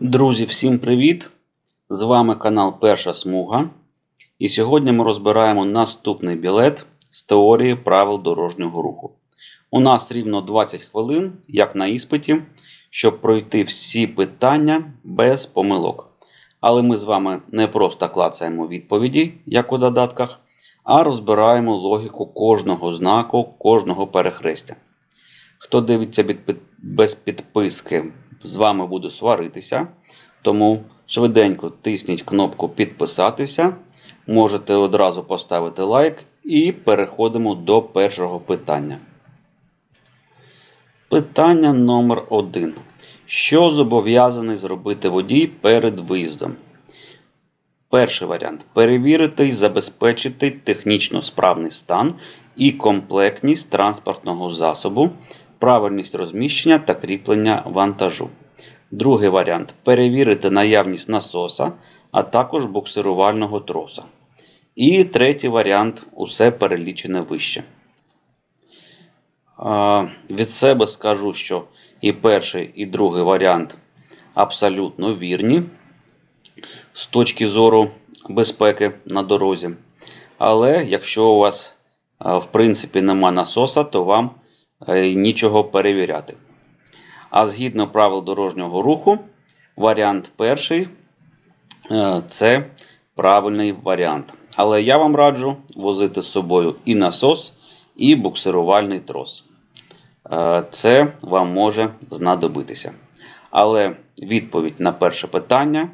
Друзі, всім привіт! З вами канал Перша Смуга. І сьогодні ми розбираємо наступний білет з теорії правил дорожнього руху. У нас рівно 20 хвилин, як на іспиті, щоб пройти всі питання без помилок. Але ми з вами не просто клацаємо відповіді, як у додатках, а розбираємо логіку кожного знаку, кожного перехрестя. Хто дивиться без підписки, з вами буду сваритися. Тому швиденько тисніть кнопку підписатися. Можете одразу поставити лайк і переходимо до першого питання. Питання номер 1. Що зобов'язаний зробити водій перед виїздом? Перший варіант перевірити і забезпечити технічно справний стан і комплектність транспортного засобу, правильність розміщення та кріплення вантажу. Другий варіант перевірити наявність насоса, а також буксирувального троса. І третій варіант усе перелічене вище. Від себе скажу, що і перший, і другий варіант абсолютно вірні з точки зору безпеки на дорозі. Але якщо у вас в принципі нема насоса, то вам нічого перевіряти. А згідно правил дорожнього руху, варіант перший е, це правильний варіант. Але я вам раджу возити з собою і насос, і буксирувальний трос. Е, Це вам може знадобитися. Але відповідь на перше питання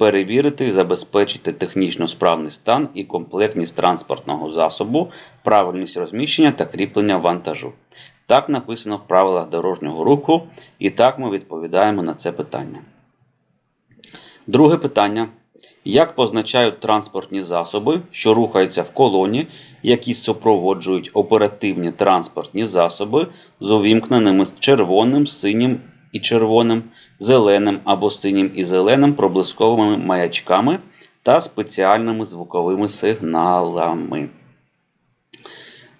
перевірити і забезпечити технічно справний стан і комплектність транспортного засобу, правильність розміщення та кріплення вантажу. Так написано в правилах дорожнього руху, і так ми відповідаємо на це питання. Друге питання. Як позначають транспортні засоби, що рухаються в колоні, які супроводжують оперативні транспортні засоби з увімкненими червоним, синім і червоним, зеленим або синім і зеленим проблисковими маячками та спеціальними звуковими сигналами?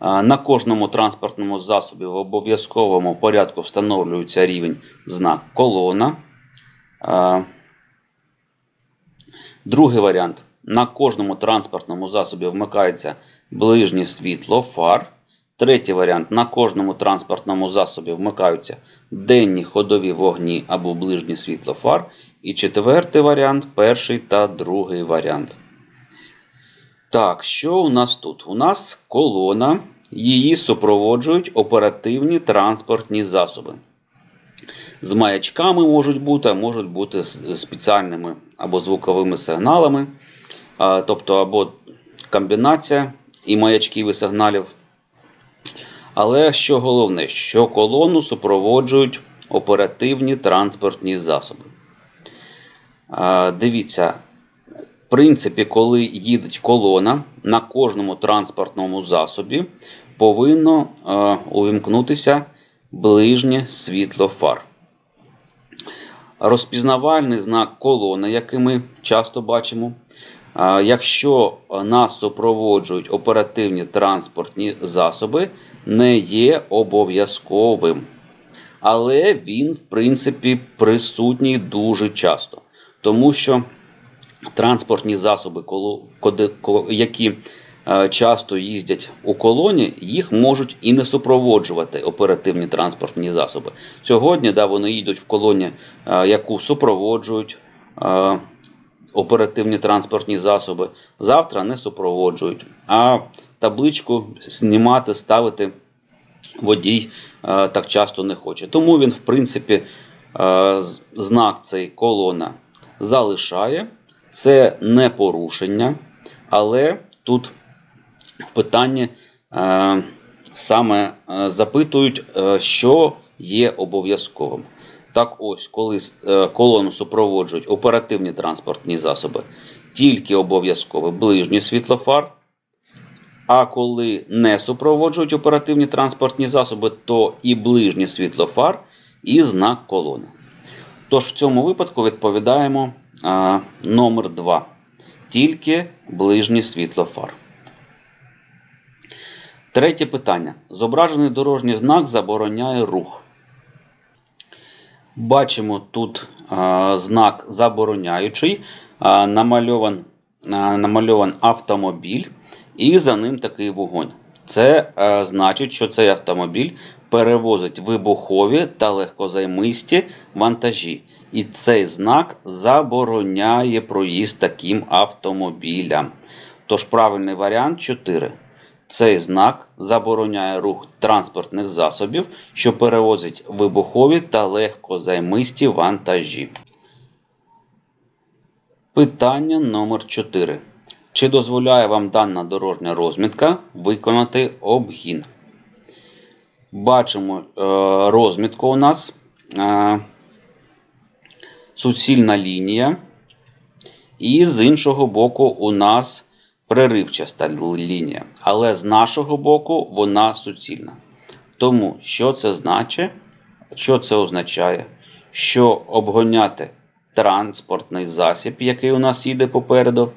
На кожному транспортному засобі в обов'язковому порядку встановлюється рівень знак колона. Другий варіант. На кожному транспортному засобі вмикається ближнє світло фар. Третій варіант. На кожному транспортному засобі вмикаються денні ходові вогні або ближнє світло фар. І четвертий варіант перший та другий варіант. Так, що у нас тут? У нас колона. Її супроводжують оперативні транспортні засоби. З маячками можуть бути, а можуть бути спеціальними або звуковими сигналами, тобто або комбінація і маячків і сигналів. Але що головне, що колону супроводжують оперативні транспортні засоби. Дивіться, принципі, коли їде колона на кожному транспортному засобі, повинно е, увімкнутися ближнє світло фар. Розпізнавальний знак колони, який ми часто бачимо. А, Якщо нас супроводжують оперативні транспортні засоби, не є обов'язковим. Але він, в принципі, присутній дуже часто. Тому що транспортні засоби, які е, часто їздять у колоні, їх можуть і не супроводжувати оперативні транспортні засоби. Сьогодні да, вони їдуть в колоні, е, яку супроводжують е, оперативні транспортні засоби. Завтра не супроводжують. А табличку знімати, ставити водій так часто не хоче. Тому він, в принципі, знак цей колона залишає. Це не порушення, але тут в питанні е, саме е, запитують, е, що є обов'язковим. Так ось, коли е, колону супроводжують оперативні транспортні засоби, тільки обов'язкове ближнє світлофар. А коли не супроводжують оперативні транспортні засоби, то і ближнє світлофар, і знак колони. Тож в цьому випадку відповідаємо а, номер 2. Тільки ближнє світло фар. Третє питання. Зображений дорожній знак забороняє рух. Бачимо тут а, знак забороняючий, а, намальован, а, намальован автомобіль, і за ним такий вогонь. Це а, значить, що цей автомобіль перевозить вибухові та легкозаймисті вантажі. І цей знак забороняє проїзд таким автомобілям. Тож правильний варіант 4. Цей знак забороняє рух транспортних засобів, що перевозять вибухові та легкозаймисті вантажі. Питання номер 4. Чи дозволяє вам дана дорожня розмітка виконати обгін? Бачимо е, розмітку у нас. Е, суцільна лінія. І з іншого боку у нас преривчаста лінія. Але з нашого боку вона суцільна. Тому що це значить? Що це означає? Що обгоняти транспортний засіб, який у нас їде попереду,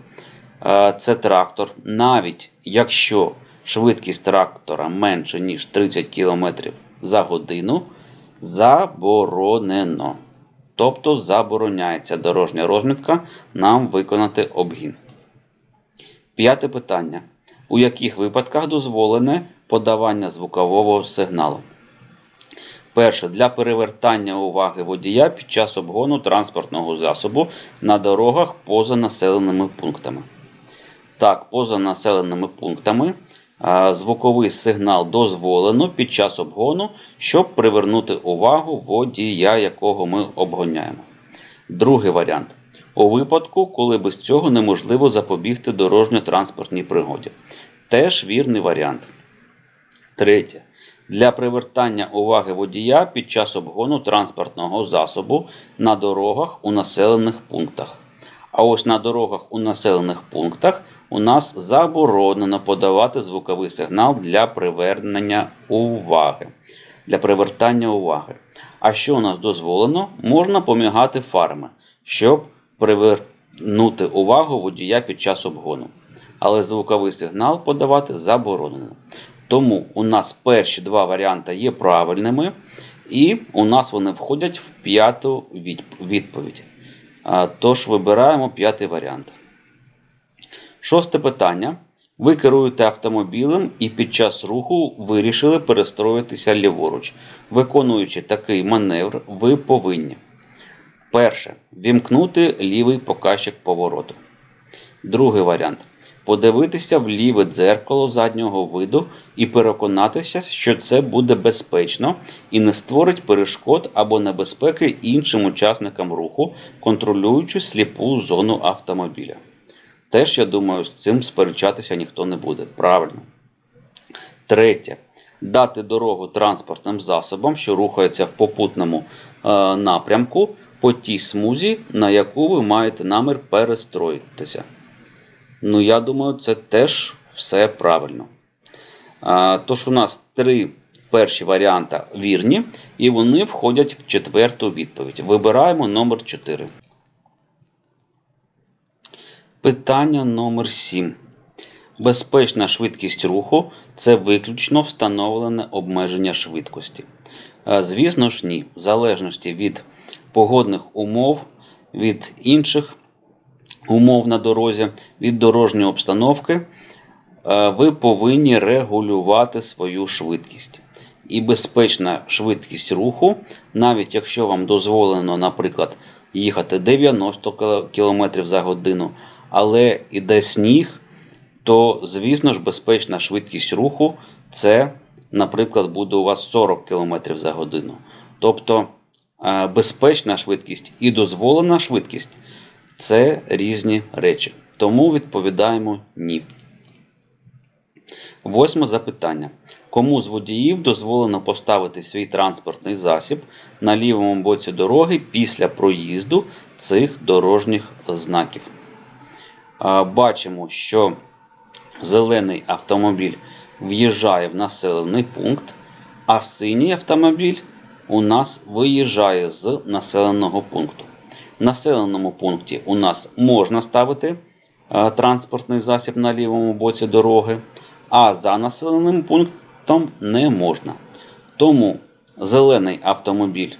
це трактор, навіть якщо швидкість трактора менше, ніж 30 км за годину, заборонено. Тобто забороняється дорожня розмітка нам виконати обгін. П'яте питання. У яких випадках дозволене подавання звукового сигналу? Перше. Для перевертання уваги водія під час обгону транспортного засобу на дорогах поза населеними пунктами. Так, поза населеними пунктами звуковий сигнал дозволено під час обгону, щоб привернути увагу водія, якого ми обгоняємо. Другий варіант. У випадку, коли без цього неможливо запобігти дорожньо-транспортній пригоді. Теж вірний варіант. Третє. Для привертання уваги водія під час обгону транспортного засобу на дорогах у населених пунктах. А ось на дорогах у населених пунктах у нас заборонено подавати звуковий сигнал для привернення уваги. Для привертання уваги. А що у нас дозволено? Можна помігати фарами, щоб привернути увагу водія під час обгону. Але звуковий сигнал подавати заборонено. Тому у нас перші два варіанти є правильними, і у нас вони входять в п'яту відповідь. Тож вибираємо п'ятий варіант. Шосте питання. Ви керуєте автомобілем і під час руху вирішили перестроїтися ліворуч. Виконуючи такий маневр, ви повинні. Перше. Вімкнути лівий показчик повороту. Другий варіант. Подивитися в ліве дзеркало заднього виду і переконатися, що це буде безпечно і не створить перешкод або небезпеки іншим учасникам руху, контролюючи сліпу зону автомобіля. Теж, я думаю, з цим сперечатися ніхто не буде. Правильно. Третє. Дати дорогу транспортним засобам, що рухаються в попутному е, напрямку по тій смузі, на яку ви маєте намір перестроїтися. Ну, я думаю, це теж все правильно. Е, тож, у нас три перші варіанти вірні, і вони входять в четверту відповідь. Вибираємо номер 4. Питання номер 7. Безпечна швидкість руху це виключно встановлене обмеження швидкості. Звісно ж, ні. В залежності від погодних умов, від інших умов на дорозі, від дорожньої обстановки, е, ви повинні регулювати свою швидкість. І безпечна швидкість руху, навіть якщо вам дозволено, наприклад, їхати 90 км за годину але іде сніг, то, звісно ж, безпечна швидкість руху це, наприклад, буде у вас 40 км за годину. Тобто е, безпечна швидкість і дозволена швидкість це різні речі. Тому відповідаємо ні. Восьме запитання. Кому з водіїв дозволено поставити свій транспортний засіб на лівому боці дороги після проїзду цих дорожніх знаків? бачимо, що зелений автомобіль в'їжджає в населений пункт, а синій автомобіль у нас виїжджає з населеного пункту. Населеному пункті у нас можна ставити транспортний засіб на лівому боці дороги, а за населеним пунктом не можна. Тому зелений автомобіль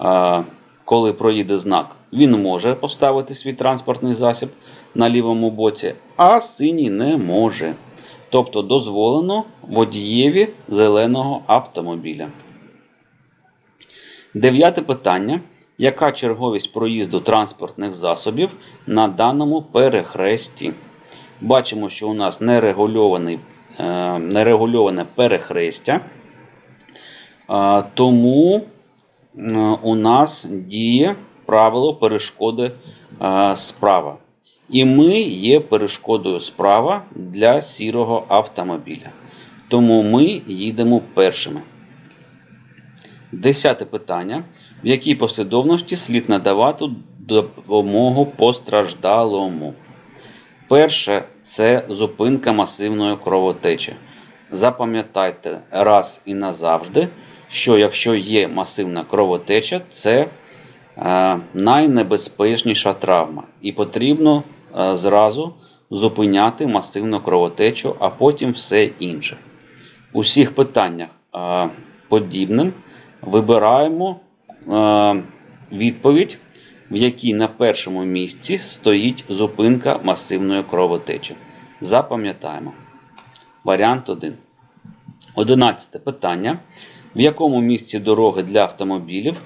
е, коли проїде знак, він може поставити свій транспортний засіб на лівому боці, а синій не може. Тобто дозволено водієві зеленого автомобіля. Дев'яте питання. Яка черговість проїзду транспортних засобів на даному перехресті? Бачимо, що у нас нерегульований, е, нерегульоване перехрестя, Е, тому у нас діє правило перешкоди е, справа. І ми є перешкодою справа для сірого автомобіля. Тому ми їдемо першими. Десяте питання. В якій послідовності слід надавати допомогу постраждалому? Перше це зупинка масивної кровотечі. Запам'ятайте раз і назавжди, що якщо є масивна кровотеча, це е, найнебезпечніша травма. І потрібно е, зразу зупиняти масивну кровотечу, а потім все інше. У всіх питаннях е, подібним вибираємо е, відповідь, в якій на першому місці стоїть зупинка масивної кровотечі. Запам'ятаємо. Варіант 1. Одинадцяте питання. В якому місці дороги для автомобілів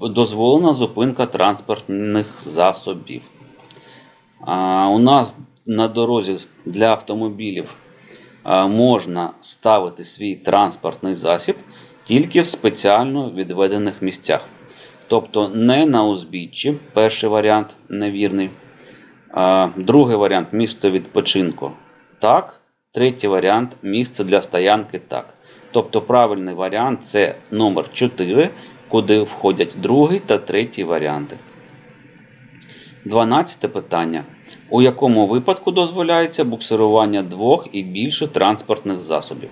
дозволена зупинка транспортних засобів? У нас на дорозі для автомобілів можна ставити свій транспортний засіб тільки в спеціально відведених місцях. Тобто не на узбіччі, перший варіант невірний. Другий варіант місто відпочинку так. Третій варіант місце для стоянки так. Тобто правильний варіант це номер 4, куди входять другий та третій варіанти. 12 питання. У якому випадку дозволяється буксирування двох і більше транспортних засобів?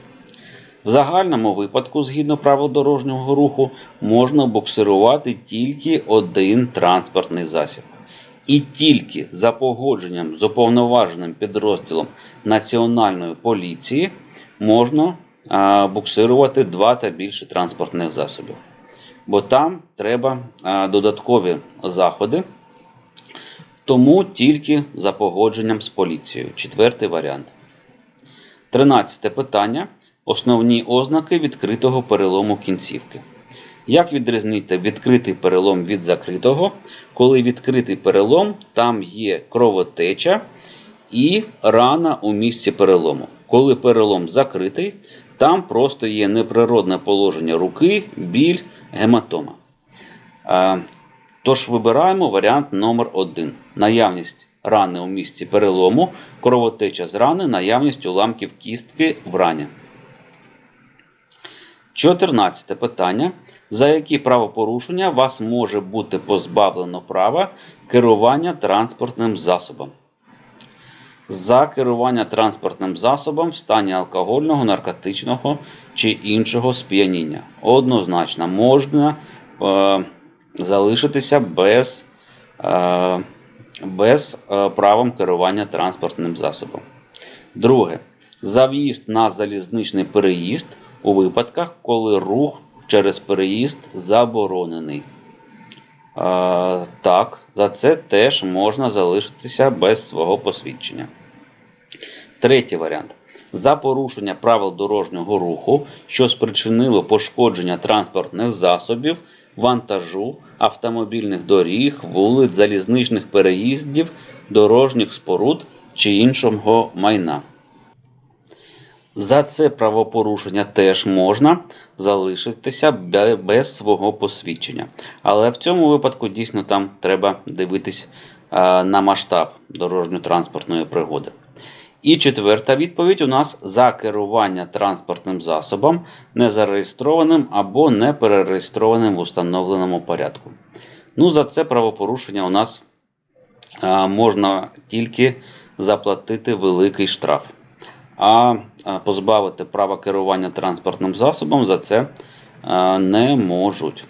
В загальному випадку, згідно правил дорожнього руху, можна буксирувати тільки один транспортний засіб. І тільки за погодженням з уповноваженим підрозділом Національної поліції можна буксирувати два та більше транспортних засобів. Бо там треба додаткові заходи, тому тільки за погодженням з поліцією. Четвертий варіант. Тринадцяте питання. Основні ознаки відкритого перелому кінцівки. Як відрізнити відкритий перелом від закритого? Коли відкритий перелом, там є кровотеча і рана у місці перелому. Коли перелом закритий, там просто є неприродне положення руки, біль, гематома. Тож вибираємо варіант номер 1 Наявність рани у місці перелому, кровотеча з рани, наявність уламків кістки в рані. 14 питання. За які правопорушення вас може бути позбавлено права керування транспортним засобом? За керування транспортним засобом в стані алкогольного, наркотичного чи іншого сп'яніння. Однозначно можна е, залишитися без, е, без е, правом керування транспортним засобом. Друге. За в'їзд на залізничний переїзд у випадках, коли рух через переїзд заборонений. Е, так, за це теж можна залишитися без свого посвідчення. Третій варіант. За порушення правил дорожнього руху, що спричинило пошкодження транспортних засобів, вантажу, автомобільних доріг, вулиць, залізничних переїздів, дорожніх споруд чи іншого майна. За це правопорушення теж можна залишитися без свого посвідчення. Але в цьому випадку дійсно там треба дивитись на масштаб дорожньо-транспортної пригоди. І четверта відповідь у нас за керування транспортним засобом, незареєстрованим або не перереєстрованим в установленому порядку. Ну, за це правопорушення у нас можна тільки заплатити великий штраф. А позбавити права керування транспортним засобом за це не можуть.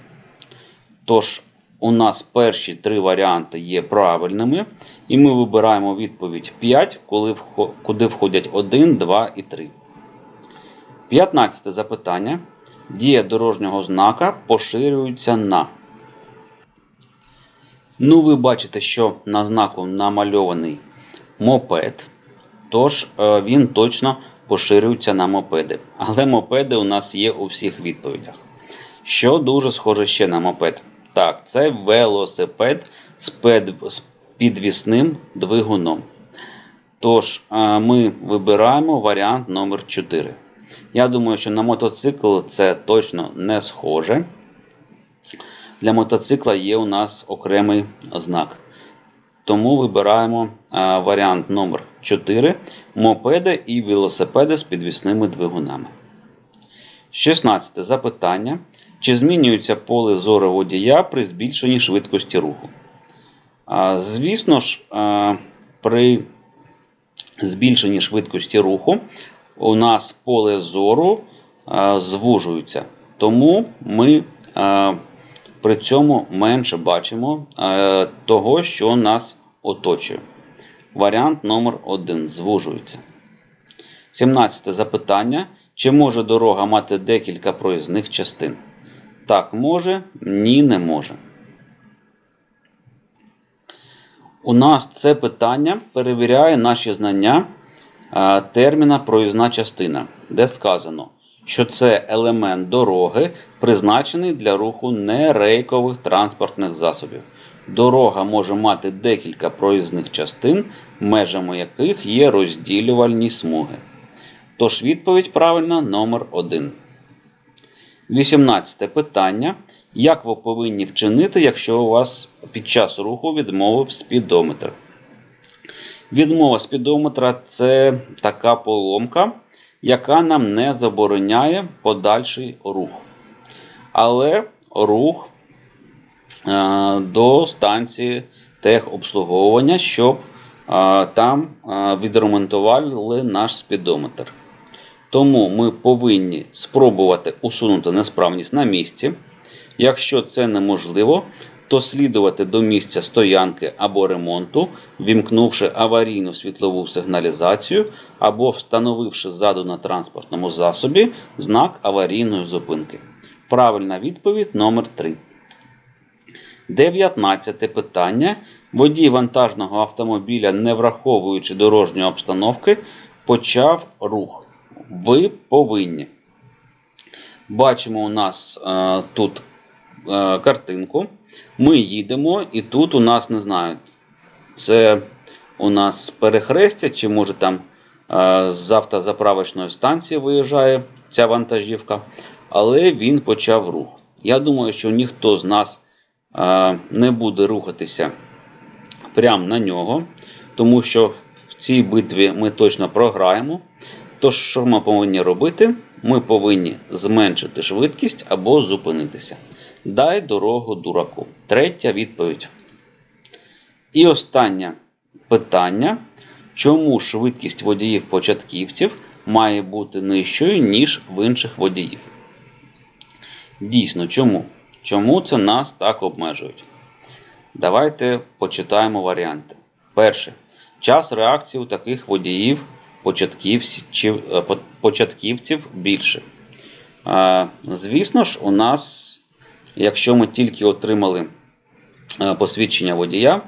Тож, у нас перші три варіанти є правильними, і ми вибираємо відповідь 5, куди входять 1, 2 і 3. 15 запитання. Дія дорожнього знака поширюється на Ну, ви бачите, що на знаку намальований мопед, тож е, він точно поширюється на мопеди. Але мопеди у нас є у всіх відповідях. Що дуже схоже ще на мопед? Так, це велосипед з, підвісним двигуном. Тож, е, ми вибираємо варіант номер 4. Я думаю, що на мотоцикл це точно не схоже. Для мотоцикла є у нас окремий знак. Тому вибираємо е, варіант номер 4 мопеди і велосипеди з підвісними двигунами. 16 запитання. Чи змінюється поле зору водія при збільшенні швидкості руху? Звісно ж, при збільшенні швидкості руху у нас поле зору звужується. Тому ми при цьому менше бачимо того, що нас оточує. Варіант номер 1 звужується. 17 запитання. Чи може дорога мати декілька проїзних частин? Так, може, ні, не може. У нас це питання перевіряє наші знання е, терміна проїзна частина, де сказано, що це елемент дороги, призначений для руху нерейкових транспортних засобів. Дорога може мати декілька проїзних частин, межами яких є розділювальні смуги. Тож відповідь правильна номер 1. 18 питання. Як ви повинні вчинити, якщо у вас під час руху відмовив спідометр? Відмова спідометра це така поломка, яка нам не забороняє подальший рух. Але рух до станції техобслуговування, щоб е, там е, відремонтували наш спідометр. Тому ми повинні спробувати усунути несправність на місці. Якщо це неможливо, то слідувати до місця стоянки або ремонту, вімкнувши аварійну світлову сигналізацію або встановивши ззаду на транспортному засобі знак аварійної зупинки. Правильна відповідь номер 3. 19 питання. Водій вантажного автомобіля, не враховуючи дорожньої обстановки, почав рух. Ви повинні. Бачимо у нас е, тут е, картинку. Ми їдемо, і тут у нас не знаю, це у нас перехрестя, чи може там е, з автозаправочної станції виїжджає ця вантажівка, але він почав рух. Я думаю, що ніхто з нас не буде рухатися прямо на нього, тому що в цій битві ми точно програємо. Тож, що ми повинні робити? Ми повинні зменшити швидкість або зупинитися. Дай дорогу дураку. Третя відповідь. І останнє питання. Чому швидкість водіїв-початківців має бути нижчою, ніж в інших водіїв? Дійсно, чому? Чому це нас так обмежують? Давайте почитаємо варіанти. Перше. Час реакції у таких водіїв початківців, е, початківців більше. Звісно ж, у нас, якщо ми тільки отримали е, посвідчення водія,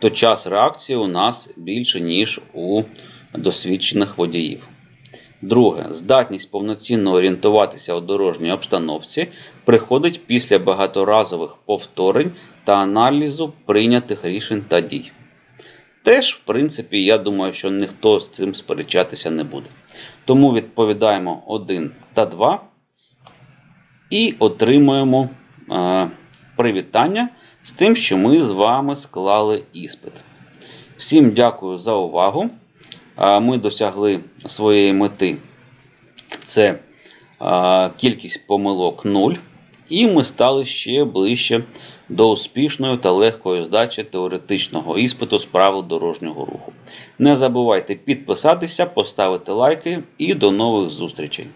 то час реакції у нас більше, ніж у досвідчених водіїв. Друге, здатність повноцінно орієнтуватися у дорожній обстановці приходить після багаторазових повторень та аналізу прийнятих рішень та дій. Теж, в принципі, я думаю, що ніхто з цим сперечатися не буде. Тому відповідаємо 1 та 2 і отримуємо е, привітання з тим, що ми з вами склали іспит. Всім дякую за увагу. Ми досягли своєї мети. Це кількість помилок 0. І ми стали ще ближче до успішної та легкої здачі теоретичного іспиту з правил дорожнього руху. Не забувайте підписатися, поставити лайки і до нових зустрічей!